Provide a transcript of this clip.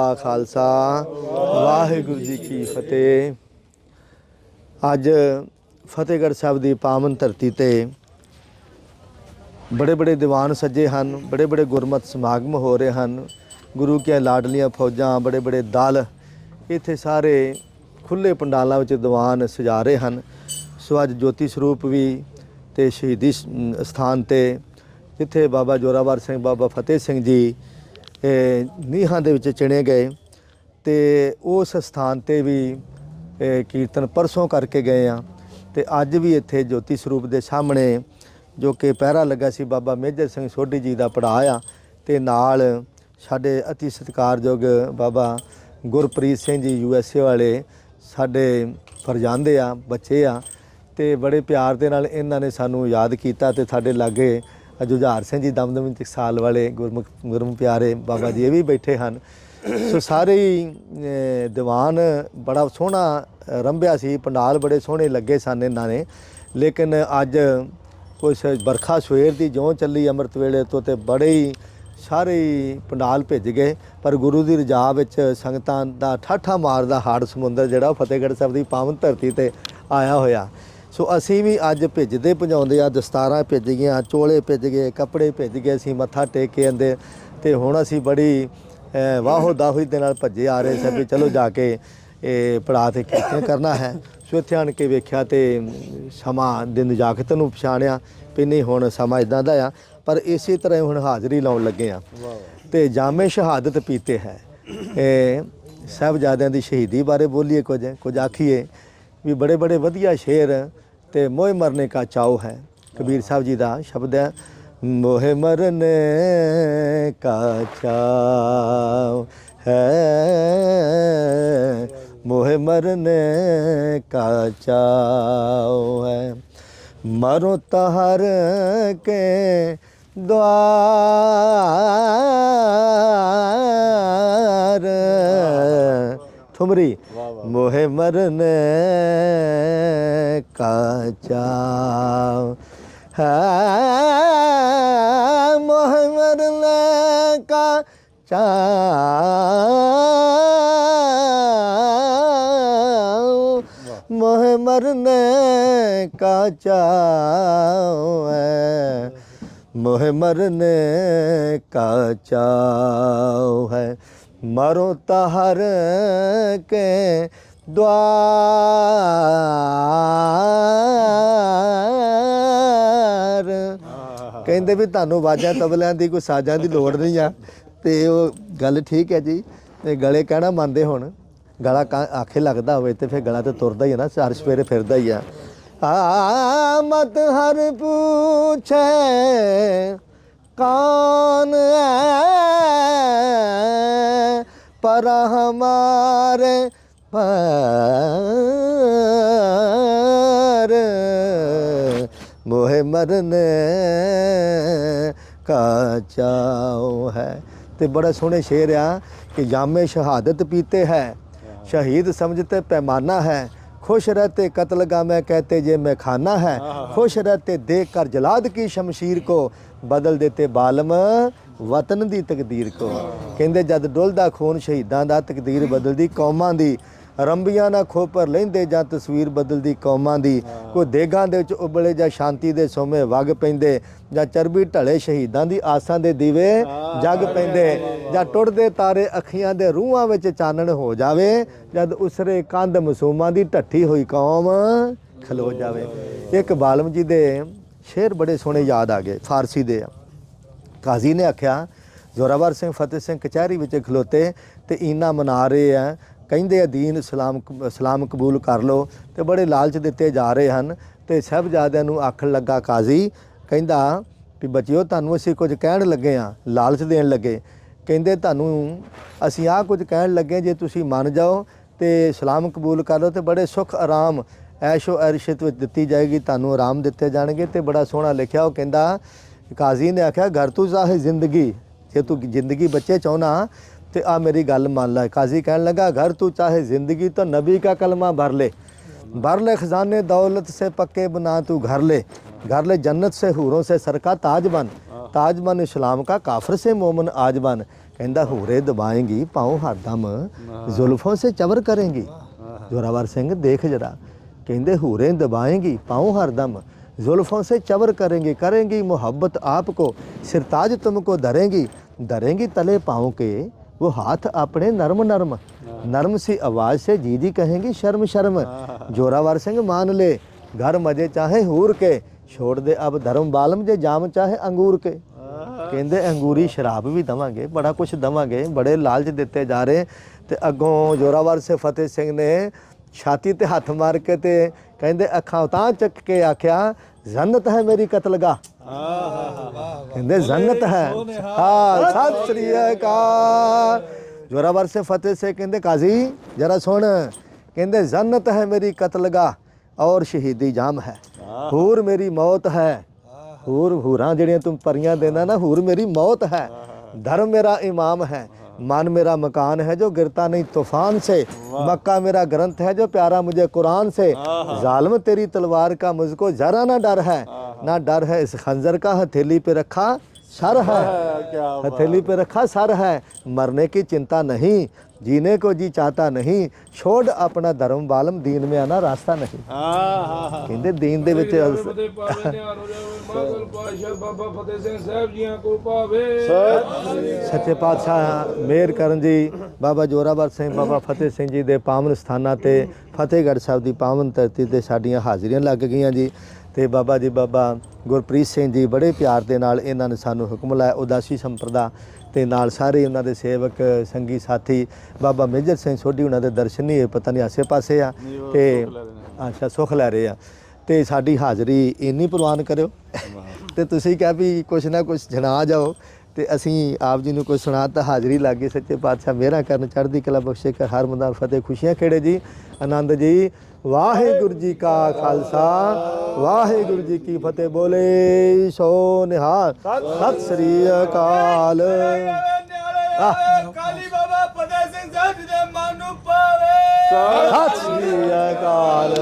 ਆ ਖਾਲਸਾ, ਵਾਹਿਗੁਰੂ ਜੀ ਕੀ ਫਤਿਹ। ਅੱਜ ਫਤਿਹਗੜ੍ਹ ਸਾਹਿਬ ਦੀ ਪਾਵਨ ਧਰਤੀ ਤੇ ਬੜੇ ਬੜੇ ਦੀਵਾਨ ਸੱਜੇ ਹਨ, ਬੜੇ ਬੜੇ ਗੁਰਮਤ ਸਮਾਗਮ ਹੋ ਰਹੇ ਹਨ। ਗੁਰੂ ਕੇ ਲਾਡਲੀਆਂ ਫੌਜਾਂ, ਬੜੇ ਬੜੇ ਦਲ ਇੱਥੇ ਸਾਰੇ ਖੁੱਲੇ ਪੰਡਾਲਾਂ ਵਿੱਚ ਦੀਵਾਨ ਸਜਾ ਰਹੇ ਹਨ। ਸੋ ਅੱਜ ਜੋਤੀ ਸਰੂਪ ਵੀ ਤੇ ਸ਼ਹੀਦੀ ਸ- ਸਥਾਨ ਤੇ ਜਿੱਥੇ ਬਾਬਾ ਜੋਰਾਵਰ ਸਿੰਘ, ਬਾਬਾ ਫਤਿਹ ਸਿੰਘ ਜੀ ਨੀਹਾਂ ਦੇ ਵਿੱਚ ਚਿਣੇ ਗਏ ਤੇ ਉਸ ਸਥਾਨ ਤੇ ਵੀ ਕੀਰਤਨ ਪਰਸੋਂ ਕਰਕੇ ਗਏ ਆ। ਤੇ ਅੱਜ ਵੀ ਇੱਥੇ ਜੋਤੀ ਸਰੂਪ ਦੇ ਸਾਹਮਣੇ ਜੋ ਕਿ ਪਹਿਰਾ ਲੱਗਾ ਸੀ ਬਾਬਾ ਮੇਜਰ ਸਿੰਘ ਸੋਢੀ ਜੀ ਦਾ ਪੜਾਅ ਆ ਤੇ ਨਾਲ ਸਾਡੇ ਅਤੀ ਸਤਿਕਾਰਯੋਗ ਬਾਬਾ Gurpreet Singh ji U S A ਵਾਲੇ ਸਾਡੇ ਫਰਜ਼ਾਂਦੇ ਆ, ਬੱਚੇ ਆ ਤੇ ਬੜੇ ਪਿਆਰ ਦੇ ਨਾਲ ਇਹਨਾਂ ਨੇ ਸਾਨੂੰ ਯਾਦ ਕੀਤਾ ਤੇ ਸਾਡੇ ਲਾਗੇ ਜੁਝਾਰ ਸਿੰਘ ਜੀ ਦਮਦਮੀ ਟਕਸਾਲ ਵਾਲੇ ਗੁਰਮੁਖ ਗੁਰਮ ਪਿਆਰੇ ਬਾਬਾ ਜੀ ਇਹ ਵੀ ਬੈਠੇ ਹਨ। ਸੋ ਸਾਰੇ ਹੀ ਦੀਵਾਨ ਬੜਾ ਸੋਹਣਾ ਰੰਭਿਆ ਸੀ, ਪੰਡਾਲ ਬੜੇ ਸੋਹਣੇ ਲੱਗੇ ਸਨ ਇਹਨਾਂ ਨੇ। ਲੇਕਿਨ ਅੱਜ ਕੁਛ ਬਰਖਾ ਸਵੇਰ ਦੀ ਜਿਉਂ ਚੱਲੀ ਅੰਮ੍ਰਿਤ ਵੇਲੇ ਤੋਂ ਤੇ ਬੜੇ ਹੀ, ਸਾਰੇ ਹੀ ਪੰਡਾਲ ਭਿੱਜ ਗਏ। ਪਰ ਗੁਰੂ ਦੀ ਰਜਾ ਵਿੱਚ ਸੰਗਤਾਂ ਦਾ ਠਾਠਾ ਮਾਰਦਾ ਹਾੜ ਸਮੁੰਦਰ ਜਿਹੜਾ ਉਹ ਫਤਿਹਗੜ੍ਹ ਸਾਹਿਬ ਦੀ ਪਾਵਨ ਧਰਤੀ ਤੇ ਆਇਆ ਹੋਇਆ। ਸੋ ਅਸੀਂ ਵੀ ਅੱਜ ਭਿੱਜਦੇ ਭਜਾਉਂਦੇ ਆ ਦਸਤਾਰਾਂ ਭਿੱਜ ਗਈਆਂ ਚੋਲੇ ਭਿੱਜ ਗਏ ਕੱਪੜੇ ਭਿੱਜ ਗਏ ਅਸੀਂ ਮੱਥਾ ਟੇਕ ਕੇ ਆਂਦੇ। ਤੇ ਹੁਣ ਅਸੀਂ ਬੜੀ ਅਹ, ਵਾਹੋ ਦਾਹੀ ਦੇ ਨਾਲ ਭੱਜੇ ਆ ਰਹੇ ਸੀ ਵੀ ਚਲੋ ਜਾ ਕੇ ਇਹ ਪੜਾ ਤੇ ਕੀਰਤਨ ਕਰਨਾ ਹੈ। ਸੋ ਇੱਥੇ ਆਣ ਕੇ ਵੇਖਿਆ ਤੇ ਸਮਾਂ ਦਿਨ ਨਜਾਕਤ ਨੂੰ ਪਛਾਣਿਆ ਵੀ ਨਹੀਂ ਹੁਣ ਸਮਾਂ ਇਦਾਂ ਦਾ ਆ ਪਰ ਇਸੇ ਤਰ੍ਹਾਂ ਹੀ ਹੁਣ ਹਾਜ਼ਰੀ ਲਾਉਣ ਲੱਗੇ ਆ। ਤੇ ਜਾਮੇ ਸ਼ਹਾਦਤ ਪੀਤੇ ਹੈ। ਇਹ ਸਾਹਿਬਜ਼ਾਦਿਆਂ ਦੀ ਸ਼ਹੀਦੀ ਬਾਰੇ ਬੋਲੀਏ ਕੁਝ ਕੁਝ ਆਖੀਏ। ਵੀ ਬੜੇ ਬੜੇ ਵਧੀਆ ਸ਼ੇਰ ਤੇ ਮੋਹ ਮਰਨੇ ਕਾ ਚਾਉ ਹੈ ਕਬੀਰ ਸਾਹਿਬ ਜੀ ਦਾ ਸ਼ਬਦ ਹੈ ਮੋਹ ਮਰਨੇ ਕਾ ਚਾਉ ਹੈ ਮੋਹ ਮਰਨੇ ਕਾ ਚਾਉ ਹੈ ਮਰੋ ਤਹਰ ਕੇ द्वार ठुमरी मोहे मरने का चाव। है मोहे मरने का चाव। मोहे मरने का चाव है। मोह मरने का चाव है। मरो तहर के द्वार ਕਹਿੰਦੇ ਵੀ ਤੁਹਾਨੂੰ ਬਾਜਾਂ ਤਬਲਿਆਂ ਦੀ ਕੋਈ ਸਾਜ਼ਾਂ ਦੀ ਲੋੜ ਨਹੀਂ ਆ ਤੇ ਉਹ ਗੱਲ ਠੀਕ ਹੈ ਜੀ ਤੇ ਗਲੇ ਕਹਿਣਾ ਮੰਨਦੇ ਹੁਣ ਗਲਾ ਕਾਂ- ਆਖੇ ਲੱਗਦਾ ਹੋਵੇ ਤੇ ਫਿਰ ਗਲਾ ਤੇ ਤੁਰਦਾ ਹੀ ਹੈ ਨਾ ਚਾਰ ਸਵੇਰੇ ਫਿਰਦਾ ਹੀ ਆ ਆਮਦ ਹਰ ਪੁੱਛੇ ਕੌਣ ਹੈ ਪਰ ਹਮਾਰੇ ਪਰ ਮੋਹ ਮਰਨੇ ਕਾ ਚਾਉ ਹੈ ਤੇ ਬੜਾ ਸੋਹਣੇ ਸ਼ੇਰ ਆ ਕਿ ਜਾਮੇ ਸ਼ਹਾਦਤ ਪੀਤੇ ਹੈ शहीद समझते पैमाना है खुश रहते कत्ल का मैं कहते जे मैं खाना है खुश रहते देख कर जलाद की शमशीर को बदल देते बालम ਵਤਨ ਦੀ ਤਕਦੀਰ ਕੋ ਕਹਿੰਦੇ ਜਦ ਡੁੱਲਦਾ ਖੂਨ ਸ਼ਹੀਦਾਂ ਦਾ ਤਕਦੀਰ ਬਦਲਦੀ ਕੌਮਾਂ ਦੀ, ਰੰਬੀਆਂ ਨਾ ਖੋਪਰ ਲੈਂਦੇ ਜਾਂ ਤਸਵੀਰ ਬਦਲਦੀ ਕੌਮਾਂ ਦੀ। ਕੋਈ ਦੇਗਾਂ ਦੇ ਵਿੱਚ ਉਬਲੇ ਜਾਂ ਸ਼ਾਂਤੀ ਦੇ ਸੋਮੇ ਵਗ ਪੈਂਦੇ ਜਾਂ ਚਰਬੀ ਢਲੇ ਸ਼ਹੀਦਾਂ ਦੀ ਆਸਾਂ ਦੇ ਦੀਵੇ ਜਗ ਪੈਂਦੇ ਜਾਂ ਟੁੱਟਦੇ ਤਾਰੇ ਅੱਖੀਆਂ ਦੇ ਰੂਹਾਂ ਵਿੱਚ ਚਾਨਣ ਹੋ ਜਾਵੇ, ਜਦ ਉਸਰੇ ਕੰਧ ਮਸੂਮਾਂ ਦੀ ਢੱਠੀ ਹੋਈ ਕੌਮ ਖਲੋ ਜਾਵੇ। ਇੱਕ ਬਾਲਮ ਜੀ ਦੇ ਸ਼ੇਰ ਬੜੇ ਸੋਹਣੇ ਯਾਦ ਆ ਗਏ, ਫਾਰਸੀ ਦੇ ਆ। ਕਾਜ਼ੀ ਨੇ ਆਖਿਆ, ਜ਼ੋਰਾਵਰ ਸਿੰਘ, ਫਤਿਹ ਸਿੰਘ ਕਚਹਿਰੀ ਵਿੱਚ ਖਲੋਤੇ ਤੇ ਇਨਾ ਮਨਾ ਰਹੇ ਆ। ਕਹਿੰਦੇ ਆ, ਦੀਨ ਇਸਲਾਮ ਇਸਲਾਮ ਕਬੂਲ ਕਰ ਲਓ। ਤੇ ਬੜੇ ਲਾਲਚ ਦਿੱਤੇ ਜਾ ਰਹੇ ਹਨ ਤੇ ਸਾਹਿਬਜ਼ਾਦਿਆਂ ਨੂੰ ਆਖਣ ਲੱਗਾ ਕਾਜ਼ੀ, ਕਹਿੰਦਾ ਵੀ ਬੱਚਿਓ, ਤੁਹਾਨੂੰ ਅਸੀਂ ਕੁਝ ਕਹਿਣ ਲੱਗੇ ਆ, ਲਾਲਚ ਦੇਣ ਲੱਗੇ। ਕਹਿੰਦੇ, ਤੁਹਾਨੂੰ, ਅਸੀਂ ਆਹ ਕੁਝ ਕਹਿਣ ਲੱਗੇ ਜੇ ਤੁਸੀਂ ਮੰਨ ਜਾਓ ਤੇ ਇਸਲਾਮ ਕਬੂਲ ਕਰ ਲਓ ਤੇ ਬੜੇ ਸੁਖ, ਆਰਾਮ ਐਸ਼ੋ ਅਰਸ਼ਤ ਵਿੱਚ ਦਿੱਤੀ ਜਾਏਗੀ। ਤੁਹਾਨੂੰ ਆਰਾਮ ਦਿੱਤੇ ਜਾਣਗੇ। ਤੇ ਬੜਾ ਸੋਹਣਾ ਲਿਖਿਆ। ਉਹ ਕਹਿੰਦਾ ਕਾਜ਼ੀ ਨੇ ਆਖਿਆ ਘਰ ਤੂੰ ਚਾਹੇ ਜ਼ਿੰਦਗੀ ਜੇ ਤੂੰ ਜ਼ਿੰਦਗੀ ਬੱਚੇ ਚਾਹਨਾ ਤੇ ਆ ਮੇਰੀ ਗੱਲ ਮੰਨ ਲੈ ਕਾਜ਼ੀ ਕਹਿਣ ਲੱਗਾ ਘਰ ਤੂੰ ਚਾਹੇ ਜ਼ਿੰਦਗੀ ਤਾਂ ਨਬੀ का कलमा भर ले भर ले खजाने दौलत से पक्के बना तू घर ले घर ले जन्नत से हूरों से सर का ताज बन ताज बन इस्लाम का काफर से मोमन आज बन ਕਹਿੰਦਾ ਹੂਰੇ ਦਬਾਏਂਗੀ ਪਾਉ ਹਰਦਮ ਜ਼ੁਲਫੋਂ ਸੇ ਚਵਰ ਕਰੇਂਗੀ ਜ਼ੋਰਾਵਰ ਸਿੰਘ ਦੇਖ ਜਰਾ ਕਹਿੰਦੇ ਹੂਰੇ ਦਬਾਏਂਗੀ ਪਾਉ ਹਰਦਮ जुल्फों से चवर करेंगी करेंगी मोहब्बत आपको सिरताज तुमको धरेंगी धरेंगी तले पाँव के वो हाथ अपने नरम नरम नरम सी आवाज से जी जी कहेंगी शर्म शर्म जोरावर सिंह मान ले घर मजे चाहे हूर के छोड़ दे अब धर्म बालम जे जाम चाहे अंगूर के ਕਹਿੰਦੇ ਅੰਗੂਰੀ ਸ਼ਰਾਬ ਵੀ ਦਵਾਂਗੇ ਬੜਾ ਕੁਝ ਦਵਾਂਗੇ ਬੜੇ ਲਾਲਚ ਦਿੱਤੇ ਜਾ ਰਹੇ ਤੇ ਅੱਗੋਂ ਜੋਰਾਵਰ ਸੇ ਫਤਿਹ ਸਿੰਘ ਨੇ ਛਾਤੀ ਤੇ ਹੱਥ ਮਾਰ ਕੇ ਤੇ ਕਹਿੰਦੇ ਅੱਖਾਂ ਤਾਂ ਚੱਕ ਕੇ ਆਖਿਆ, ਜ਼ੰਨਤ ਹੈ ਮੇਰੀ ਕਤਲਗਾ ਕਹਿੰਦੇ, ਜ਼ੰਨਤ ਹੈ। ਹਾਂ, ਸਤਿ ਸ੍ਰੀ ਅਕਾਲ। ਜੋਰਾਵਰ ਸੇ ਫਤਿਹ ਸੇ ਕਹਿੰਦੇ, ਕਾਜ਼ੀ, ਜਰਾ ਸੁਣ। ਕਹਿੰਦੇ, ਜ਼ੰਨਤ ਹੈ ਮੇਰੀ ਕਤਲਗਾ ਔਰ ਸ਼ਹੀਦੀ ਜਾਮ ਹੈ। ਹੂਰ ਮੇਰੀ ਮੌਤ ਹੈ। ਹੂਰ ਹੂਰਾਂ ਜਿਹੜੀਆਂ ਤੂੰ ਪਰੀਆਂ ਦੇਣਾ ਨਾ, ਹੂਰ ਮੇਰੀ ਮੌਤ ਹੈ। ਧਰਮ ਮੇਰਾ ਇਮਾਮ ਹੈ। मन मेरा मकान है जो गिरता नहीं तूफ़ान से। मक्का मेरा ग्रंथ है जो प्यारा मुझे कुरान से। जालम तेरी तलवार का मुझको जरा ना डर है। ना डर है इस खंजर का हथेली पे रखा। सर है हथेली पे रखा सर है मरने की चिंता नहीं जीने को जी चाहता नहीं छोड़ अपना धर्म बालम दीन में आना रास्ता नहीं ਕਹਿੰਦੇ ਦੀਨ ਦੇ ਵਿੱਚ ਫਤਿਹ ਪਾਵੇ ਨਿਹਾਲ ਹੋ ਜਾਵੇ ਮਾਗਲ ਪਾਸ਼ਾ ਬਾਬਾ ਫਤਿਹ ਸਿੰਘ ਸਾਹਿਬ ਜੀਆਂ ਕੋ ਪਾਵੇ ਸੱਚੇ ਪਾਤਸ਼ਾਹ ਮੇਰ ਕਰਨ ਜੀ ਬਾਬਾ ਜੋਰਾਵਰ ਸਿੰਘ ਬਾਬਾ ਫਤਿਹ ਸਿੰਘ ਜੀ ਦੇ ਪਾਵਨ ਸਥਾਨਾਂ ਤੇ ਫਤਿਹਗੜ੍ਹ ਸਾਹਿਬ ਦੀ ਪਾਵਨ ਧਰਤੀ ਤੇ ਸਾਡੀਆਂ ਹਾਜ਼ਰੀਆਂ ਲੱਗ ਗਈਆਂ ਜੀ ਤੇ ਬਾਬਾ ਜੀ ਬਾਬਾ ਗੁਰਪ੍ਰੀਤ ਸਿੰਘ ਜੀ ਬੜੇ ਪਿਆਰ ਦੇ ਨਾਲ ਇਹਨਾਂ ਨੇ ਸਾਨੂੰ ਹੁਕਮ ਲਾਇਆ ਉਦਾਸੀ ਸੰਪਰਦਾ ਤੇ ਨਾਲ ਸਾਰੇ ਉਹਨਾਂ ਦੇ ਸੇਵਕ ਸੰਗੀ ਸਾਥੀ ਬਾਬਾ ਮੇਜਰ ਸਿੰਘ ਸੋਢੀ ਉਹਨਾਂ ਦੇ ਦਰਸ਼ਨ ਨਹੀਂ ਹੋਏ ਪਤਾ ਨਹੀਂ ਆਸੇ ਪਾਸੇ ਆ ਤੇ ਅੱਛਾ ਸੁਖ ਲੈ ਰਹੇ ਆ। ਤੇ ਸਾਡੀ ਹਾਜ਼ਰੀ ਇੰਨੀ ਪ੍ਰਵਾਨ ਕਰਿਓ ਤੇ ਤੁਸੀਂ ਕਿਹਾ ਵੀ ਕੁਛ ਨਾ ਕੁਛ ਜਣਾ ਜਾਓ। ਤੇ ਅਸੀਂ ਆਪ ਜੀ ਨੂੰ ਕੋਈ ਸੁਣਾ ਤਾਂ ਹਾਜ਼ਰੀ ਲਾਗੇ ਸੱਚੇ ਪਾਤਸ਼ਾਹ ਮੇਰਾ ਕਰਨ ਚੜ੍ਹਦੀ ਕਲਾ ਬਖਸ਼ੇ ਕਰ ਹਰ ਮੁੰਦਾ ਫਤਿਹ ਖੁਸ਼ੀਆਂ ਖੇੜੇ ਜੀ। ਆਨੰਦ ਜੀ ਵਾਹਿਗੁਰੂ ਜੀ ਕਾ ਖਾਲਸਾ ਵਾਹਿਗੁਰੂ ਜੀ ਕੀ ਫਤਿਹ ਬੋਲੇ ਸੋ ਨਿਹਾਲ। ਸਤਿ ਸ੍ਰੀ ਅਕਾਲ। ਕਾਲੀ ਸਤਿ ਸ੍ਰੀ ਅਕਾਲ।